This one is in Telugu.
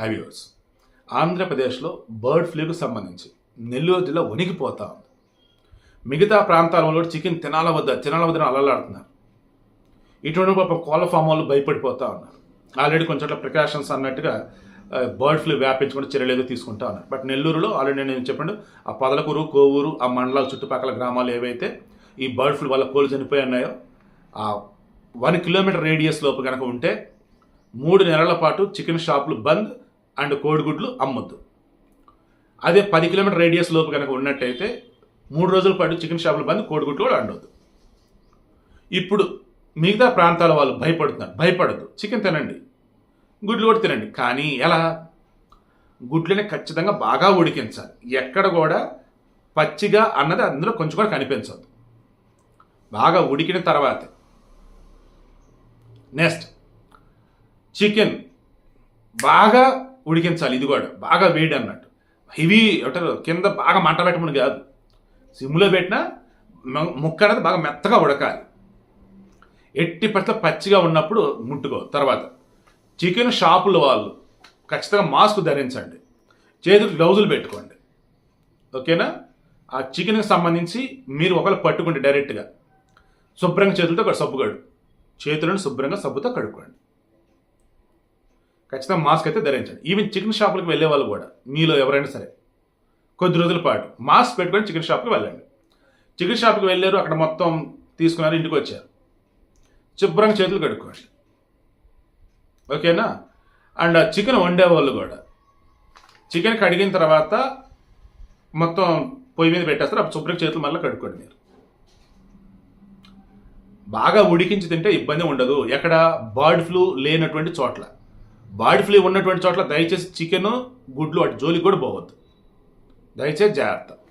హైవ్యూర్స్ ఆంధ్రప్రదేశ్లో బర్డ్ ఫ్లూకు సంబంధించి నెల్లూరు జిల్లా ఉనికిపోతా ఉంది. మిగతా ప్రాంతాలలో చికెన్ తినాల వద్ద తినాల వద్ద అలలాడుతున్నారు. ఇటువంటి పాపం కోళ్ళ ఫామ్ వాళ్ళు భయపడిపోతా ఉన్నారు. ఆల్రెడీ కొంచెం ప్రికాషన్స్ అన్నట్టుగా బర్డ్ ఫ్లూ వ్యాపించకుండా చర్యలు ఏదో తీసుకుంటా ఉన్నారు. బట్ నెల్లూరులో ఆల్రెడీ నేను చెప్పండి ఆ పదలకూరు కోవూరు ఆ మండలాల చుట్టుపక్కల గ్రామాలు ఏవైతే ఈ బర్డ్ ఫ్లూ వల్ల కోళ్ళు చనిపోయి ఉన్నాయో ఆ వన్ కిలోమీటర్ రేడియస్ లోపు కనుక ఉంటే మూడు నెలల పాటు చికెన్ షాపులు బంద్ అండ్ కోడిగుడ్లు అమ్మొద్దు. అదే పది కిలోమీటర్ రేడియస్ లోపు కనుక ఉన్నట్టయితే మూడు రోజుల పాటు చికెన్ షాపులు బంద్ కోడిగుడ్లు కూడా అండవద్దు ఇప్పుడు మిగతా ప్రాంతాల వాళ్ళు భయపడుతున్నారు. భయపడద్దు. చికెన్ తినండి. గుడ్లు కూడా తినండి. కానీ ఎలా? గుడ్లని ఖచ్చితంగా బాగా ఉడికించాలి. ఎక్కడ కూడా పచ్చిగా అన్నది అందులో కొంచెం కూడా కనిపించదు బాగా ఉడికిన తర్వాతే. నెక్స్ట్ చికెన్ బాగా ఉడికించాలి ఇది కూడా. బాగా వేడి అన్నట్టు. హెవీ అంటారు కింద బాగా మంట పెట్టమని కాదు. సిమ్లో పెట్టినా ముక్క అనేది బాగా మెత్తగా ఉడకాలి. ఎట్టి పట్ల పచ్చిగా ఉన్నప్పుడు ముట్టుకో. తర్వాత చికెన్ షాపుల వాళ్ళు ఖచ్చితంగా మాస్క్ ధరించండి. చేతులు గ్లౌజులు పెట్టుకోండి. ఓకేనా? ఆ చికెన్కి సంబంధించి మీరు ఒకరు పట్టుకుంటే డైరెక్ట్గా శుభ్రంగా చేతులతో సబ్బు కడు చేతులను శుభ్రంగా సబ్బుతో కడుక్కోండి. ఖచ్చితంగా మాస్క్ అయితే ధరించండి. ఈవెన్ చికెన్ షాపులకు వెళ్ళే వాళ్ళు కూడా మీలో ఎవరైనా సరే కొద్ది రోజుల పాటు మాస్క్ పెట్టుకొని చికెన్ షాప్కి వెళ్ళండి. చికెన్ షాప్కి వెళ్ళారు అక్కడ మొత్తం తీసుకున్నారు ఇంటికి వచ్చారు. శుభ్రంగా చేతులు కడుక్కోండి. ఓకేనా? అండ్ చికెన్ వండే వాళ్ళు కూడా చికెన్ కడిగిన తర్వాత మొత్తం పొయ్యి మీద పెట్టేస్తారు అప్పుడు శుభ్రంగా చేతులు మళ్ళీ కడుక్కోండి మీరు. బాగా ఉడికించి తింటే ఇబ్బంది ఉండదు. ఎక్కడ బర్డ్ ఫ్లూ లేనటువంటి చోట్ల. బర్డ్ ఫ్లూ ఉన్నటువంటి చోట్ల దయచేసి చికెను గుడ్లు వాటి జోలికి కూడా పోవద్దు. దయచేసి జాగ్రత్త.